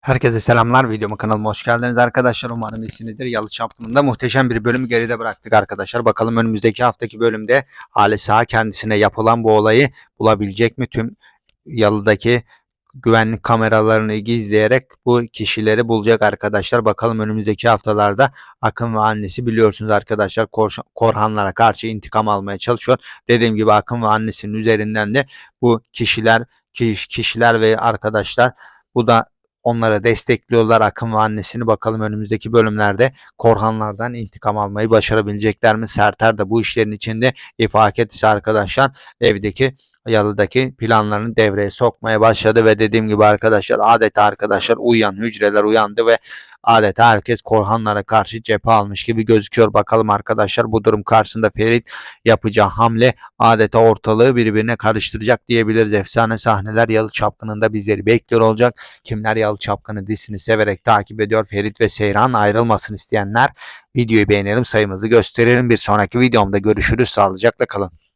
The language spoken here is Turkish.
Herkese selamlar. Videoma kanalıma hoş geldiniz arkadaşlar. Umarım iyisinizdir. Yalı çapkınında muhteşem bir bölümü geride bıraktık arkadaşlar. Bakalım önümüzdeki haftaki bölümde Ali Sağ kendisine yapılan bu olayı bulabilecek mi? Tüm Yalı'daki güvenlik kameralarını gizleyerek bu kişileri bulacak arkadaşlar. Bakalım önümüzdeki haftalarda Akın ve annesi biliyorsunuz arkadaşlar Kor- Korhanlara karşı intikam almaya çalışıyor. Dediğim gibi Akın ve annesinin üzerinden de bu kişiler kiş- kişiler ve arkadaşlar bu da onlara destekliyorlar Akın ve annesini. Bakalım önümüzdeki bölümlerde Korhanlardan intikam almayı başarabilecekler mi? Serter de bu işlerin içinde ifaket ise arkadaşlar evdeki yalıdaki planlarını devreye sokmaya başladı ve dediğim gibi arkadaşlar adeta arkadaşlar uyuyan hücreler uyandı ve adeta herkes Korhanlara karşı cephe almış gibi gözüküyor. Bakalım arkadaşlar bu durum karşısında Ferit yapacağı hamle adeta ortalığı birbirine karıştıracak diyebiliriz. Efsane sahneler Yalı Çapkını'nda bizleri bekliyor olacak. Kimler Yalı Çapkını dizisini severek takip ediyor. Ferit ve Seyran ayrılmasını isteyenler videoyu beğenelim sayımızı gösterelim. Bir sonraki videomda görüşürüz. Sağlıcakla kalın.